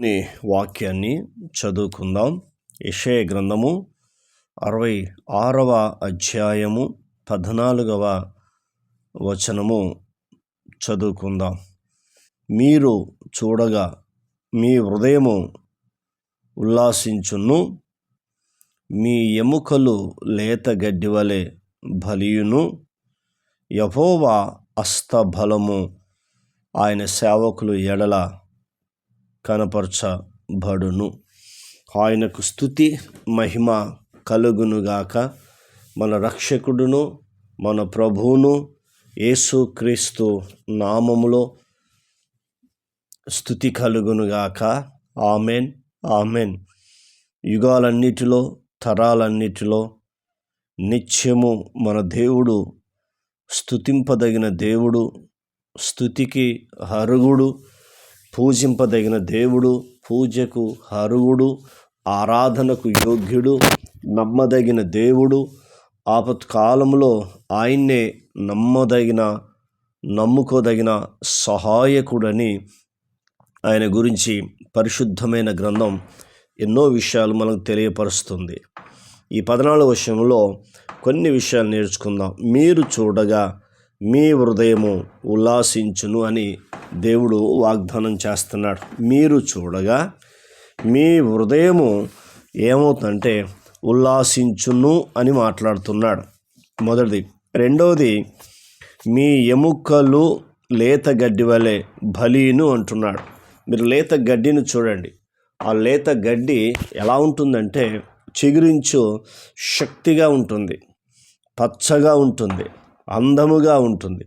నీ వాక్యాన్ని చదువుకుందాం. యషయ గ్రంథము అరవై ఆరవ అధ్యాయము పద్నాలుగవ వచనము చదువుకుందాం. మీరు చూడగా మీ హృదయము ఉల్లాసించును మీ ఎముకలు లేత గడ్డి వలె బలియును. యహోవా అస్తబలము ఆయన సేవకులు ఎడల కనపరచబడును. ఆయనకు స్థుతి మహిమ కలుగునుగాక మన రక్షకుడును మన ప్రభువును యేసుక్రీస్తు నామములో స్థుతి కలుగునుగాక ఆమెన్ ఆమెన్. యుగాలన్నిటిలో తరాలన్నిటిలో నిత్యము మన దేవుడు స్థుతింపదగిన దేవుడు స్థుతికి హరుగుడు పూజింపదగిన దేవుడు పూజకు హరువుడు ఆరాధనకు యోగ్యుడు నమ్మదగిన దేవుడు. ఆపత్కాలంలో ఆయన్నే నమ్మదగిన నమ్ముకోదగిన సహాయకుడని ఆయన గురించి పరిశుద్ధమైన గ్రంథం ఎన్నో విషయాలు మనకు తెలియపరుస్తుంది. ఈ పద్నాలుగు విషయంలో కొన్ని విషయాలు నేర్చుకుందాం. మీరు చూడగా మీ హృదయము ఉల్లాసించును అని దేవుడు వాగ్దానం చేస్తున్నాడు. మీరు చూడగా మీ హృదయము ఏమవుతుందంటే ఉల్లాసించును అని మాట్లాడుతున్నాడు. మొదటిది. రెండవది మీ ఎముకలు లేత గడ్డి వలె బలీను అంటున్నాడు. మీరు లేత గడ్డిని చూడండి. ఆ లేత గడ్డి ఎలా ఉంటుందంటే చిగురించు శక్తిగా ఉంటుంది. పచ్చగా ఉంటుంది. అందముగా ఉంటుంది.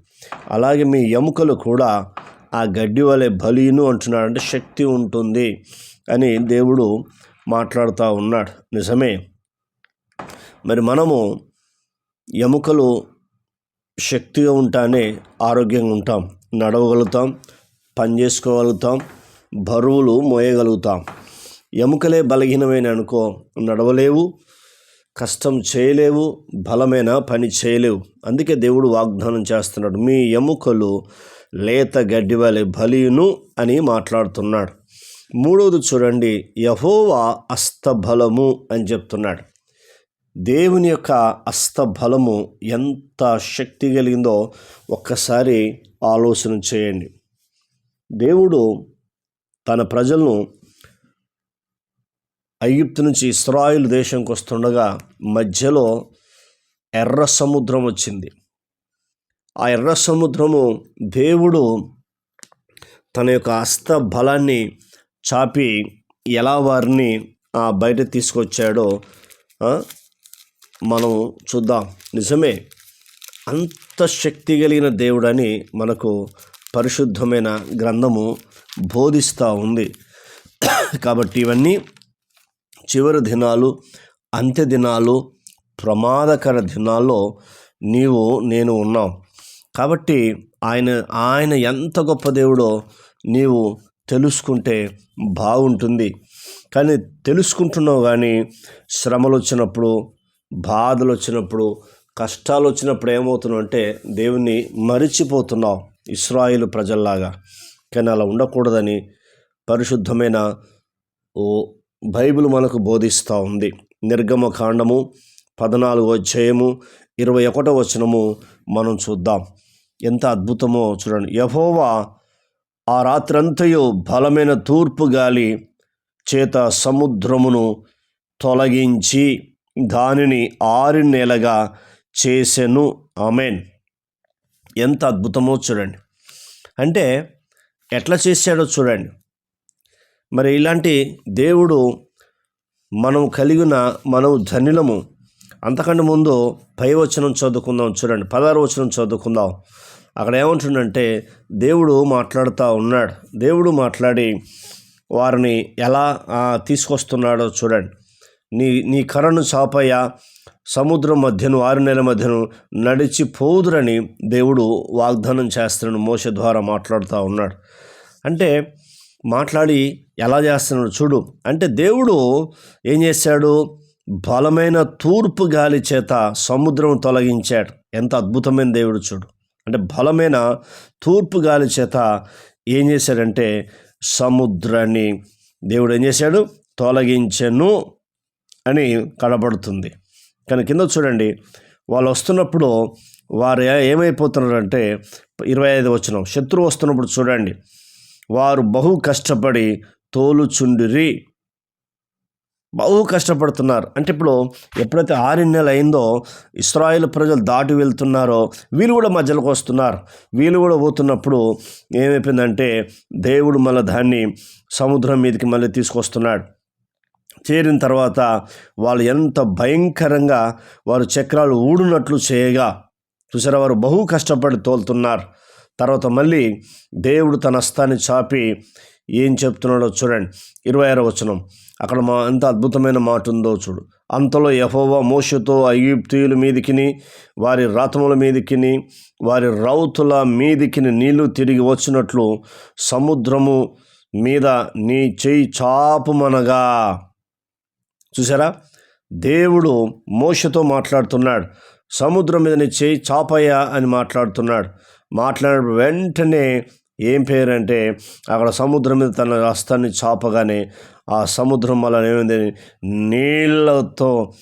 అలాగే మీ ఎముకలు కూడా ఆ గడ్డి వలె బలీను అంటున్నాడు అంటే శక్తి ఉంటుంది అని దేవుడు మాట్లాడుతూ ఉన్నాడు. నిజమే. మరి మనము ఎముకలు శక్తిగా ఉంటానే ఆరోగ్యంగా ఉంటాం. నడవగలుగుతాం పని చేసుకోగలుగుతాం బరువులు మోయగలుగుతాం. ఎముకలే బలహీనమైన అనుకో నడవలేవు కష్టం చేయలేవు బలమైన పని చేయలేవు. అందుకే దేవుడు వాగ్దానం చేస్తున్నాడు మీ ఎముకలు లేత గడ్డి బలియును అని మాట్లాడుతున్నాడు. మూడవది చూడండి యహోవా అస్తబలము అని చెప్తున్నాడు. దేవుని యొక్క అస్తబలము ఎంత శక్తి కలిగిందో ఒక్కసారి ఆలోచన చేయండి. దేవుడు తన ప్రజలను ఐగుప్తు నుంచి ఇస్రాయిల్ దేశంకి వస్తుండగా మధ్యలో ఎర్ర సముద్రం వచ్చింది. ఆ ఎర్ర సముద్రము దేవుడు తన యొక్క హస్త బలాన్ని చాపి ఎలా వారిని బయట తీసుకొచ్చాడో మనం చూద్దాం. నిజమే అంత శక్తి కలిగిన దేవుడని మనకు పరిశుద్ధమైన గ్రంథము బోధిస్తూ ఉంది. కాబట్టి ఇవన్నీ చివరి దినాలు అంత్య దినాలు ప్రమాదకర దినాల్లో నీవు నేను ఉన్నాం. కాబట్టి ఆయన ఆయన ఎంత గొప్ప దేవుడో నీవు తెలుసుకుంటే బాగుంటుంది. కానీ తెలుసుకుంటున్నావు కానీ శ్రమలు వచ్చినప్పుడు బాధలు వచ్చినప్పుడు కష్టాలు వచ్చినప్పుడు ఏమవుతున్నావు అంటే దేవుణ్ణి మరిచిపోతున్నావు ఇస్రాయిల్ ప్రజల్లాగా. కానీ అలా ఉండకూడదని పరిశుద్ధమైన ఓ బైబిల్ మనకు బోధిస్తూ ఉంది. నిర్గమ కాండము పద్నాలుగు అధ్యాయము ఇరవై ఒకటో వచనము మనం చూద్దాం. ఎంత అద్భుతమో చూడండి. యహోవా ఆ రాత్రంతయు బలమైన తూర్పు గాలి చేత సముద్రమును తొలగించి దానిని ఆరి నెలగా చేసెను. అమెన్ ఎంత అద్భుతమో చూడండి. అంటే ఎట్లా చేశాడో చూడండి. మరి ఇలాంటి దేవుడు మనం కలిగిన మనం ధనిలము అంతకంటే ముందు పై వచనం చదువుకుందాం చూడండి పదహారు వచనం చదువుకుందాం. అక్కడ ఏమంటుండంటే దేవుడు మాట్లాడుతూ ఉన్నాడు. దేవుడు మాట్లాడి వారిని ఎలా తీసుకొస్తున్నాడో చూడండి. నీ నీ కర్రను చాపయ్య సముద్రం మధ్యను ఆరు నెలల మధ్యను నడిచి పోదురని దేవుడు వాగ్దానం చేస్తున్నాడు మోస ద్వారా మాట్లాడుతూ ఉన్నాడు. అంటే మాట్లాడి ఎలా చేస్తున్నాడు చూడు. అంటే దేవుడు ఏం చేశాడు? బలమైన తూర్పు గాలి చేత సముద్రం తొలగించాడు. ఎంత అద్భుతమైన దేవుడు చూడు. అంటే బలమైన తూర్పు గాలి చేత ఏం చేశాడంటే సముద్రాన్ని దేవుడు ఏం చేశాడు? తొలగించెను అని కనబడుతుంది. కానీ కింద చూడండి. వాళ్ళు వస్తున్నప్పుడు వారు ఏమైపోతున్నారు ఏమైపోతున్నారంటే ఇరవై ఐదు వచ్చిన శత్రువు వస్తున్నప్పుడు చూడండి. వారు బహు కష్టపడి తోలుచుండిరి. బహు కష్టపడుతున్నారు. అంటే ఇప్పుడు ఎప్పుడైతే ఆరు నెలలు అయిందో ఇస్రాయేల్ ప్రజలు దాటి వెళ్తున్నారో వీళ్ళు కూడా మధ్యలోకి వస్తున్నారు. వీళ్ళు కూడా పోతున్నప్పుడు ఏమైపోయిందంటే దేవుడు మళ్ళీ దాన్ని సముద్రం మీదకి మళ్ళీ తీసుకొస్తున్నాడు. చేరిన తర్వాత వాళ్ళు ఎంత భయంకరంగా వారు చక్రాలు ఊడినట్లు చేయగా చూసారా వారు బహు కష్టపడి తోలుతున్నారు. తర్వాత మళ్ళీ దేవుడు తన హస్తాన్ని చాపి ఏం చెప్తున్నాడో చూడండి. ఇరవై ఆరో వచనం. అక్కడ మా ఎంత అద్భుతమైన మాట ఉందో చూడు. అంతలో యహోవా మోషతో అయ్యూప్తీయుల మీదికిని వారి రథముల మీదికిని వారి రౌతుల మీదికిని నీళ్ళు తిరిగి వచ్చినట్లు సముద్రము మీద నీ చేయి చాపుమనగా. చూసారా దేవుడు మోషతో మాట్లాడుతున్నాడు. సముద్రం మీద నీ చేయి చాపయ్యా అని మాట్లాడుతున్నాడు. మాట్లాడే వెంటనే ఏం పేరంటే అక్కడ సముద్రం మీద తన హస్తాన్ని చాపగానే ఆ సముద్రం వల్ల ఏమైంది? నీళ్ళతో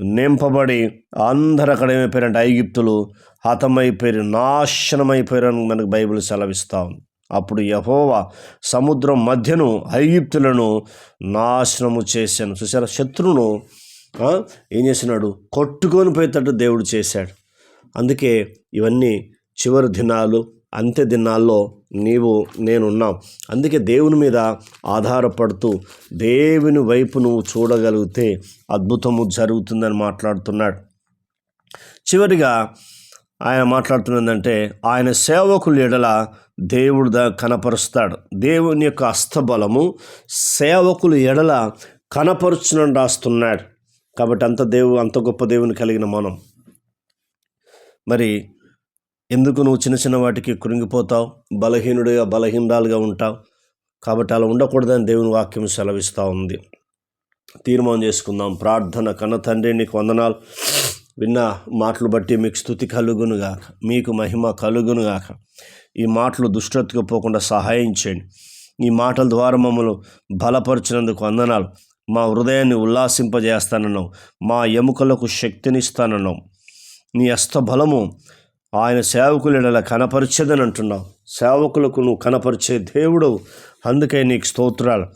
నింపబడి అందరు అక్కడ ఏమైపోయారంటే ఐగిప్తులు హతమైపోయారు నాశనమైపోయారని అని మనకు బైబిల్ సెలవిస్తా ఉంది. అప్పుడు యహోవా సముద్రం మధ్యను ఐగిప్తులను నాశనము చేశాను. చూసారా శత్రువును ఏం చేసినాడు కొట్టుకొని పోయేటట్టు దేవుడు చేశాడు. అందుకే ఇవన్నీ చివరి దినాలు అంత్య దినాల్లో నీవు నేనున్నాం అందుకే దేవుని మీద ఆధారపడుతూ దేవుని వైపు నువ్వు చూడగలిగితే అద్భుతము జరుగుతుందని మాట్లాడుతున్నాడు. చివరిగా ఆయన మాట్లాడుతున్నదంటే ఆయన సేవకులు ఎడల దేవుడు దా కనపరుస్తాడు. దేవుని యొక్క అస్తబలము సేవకులు ఎడల కనపరుచునని రాస్తున్నాడు. కాబట్టి అంత దేవు అంత గొప్ప దేవుని కలిగిన మనం. మరి ఎందుకు నువ్వు చిన్న చిన్న వాటికి కృంగిపోతావు? బలహీనుడిగా బలహీనరాలుగా ఉంటావు. కాబట్టి అలా ఉండకూడదని దేవుని వాక్యం సెలవిస్తూ ఉంది. తీర్మానం చేసుకుందాం. ప్రార్థన కన్న తండ్రి నీకు వందనాలు. విన్న మాటలు బట్టి మీకు స్థుతి కలుగునుగాక మీకు మహిమ కలుగునుగాక ఈ మాటలు దుష్టత్తుకు పోకుండా సహాయం చేయండి. ఈ మాటల ద్వారా మమ్మల్ని బలపరిచినందుకు వందనాలు. మా హృదయాన్ని ఉల్లాసింపజేస్తానన్నావు. మా ఎముకలకు శక్తినిస్తానన్నావు. నీ అస్తబలము ఆయన సేవకుల కనపరిచేదని అంటున్నావు. సేవకులకు నువ్వు కనపరిచే దేవుడు అందుకే నీకు స్తోత్రాలు.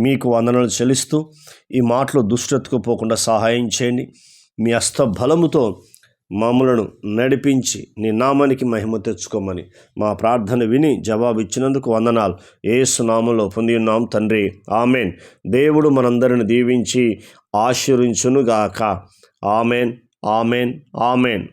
మీకు వందనలు చెల్లిస్తూ ఈ మాటలు దుష్టతకు పోకుండా సహాయం చేయండి. మీ అస్త బలముతో మమ్మలను నడిపించి నీ నామానికి మహిమ తెచ్చుకోమని మా ప్రార్థన విని జవాబు ఇచ్చినందుకు వందనాలు. ఏసు నామంలో పొంది ఉన్నాం తండ్రి. ఆమెన్. దేవుడు మనందరిని దీవించి ఆశీర్వించునుగాక. ఆమెన్. ఆమెన్. ఆమెన్.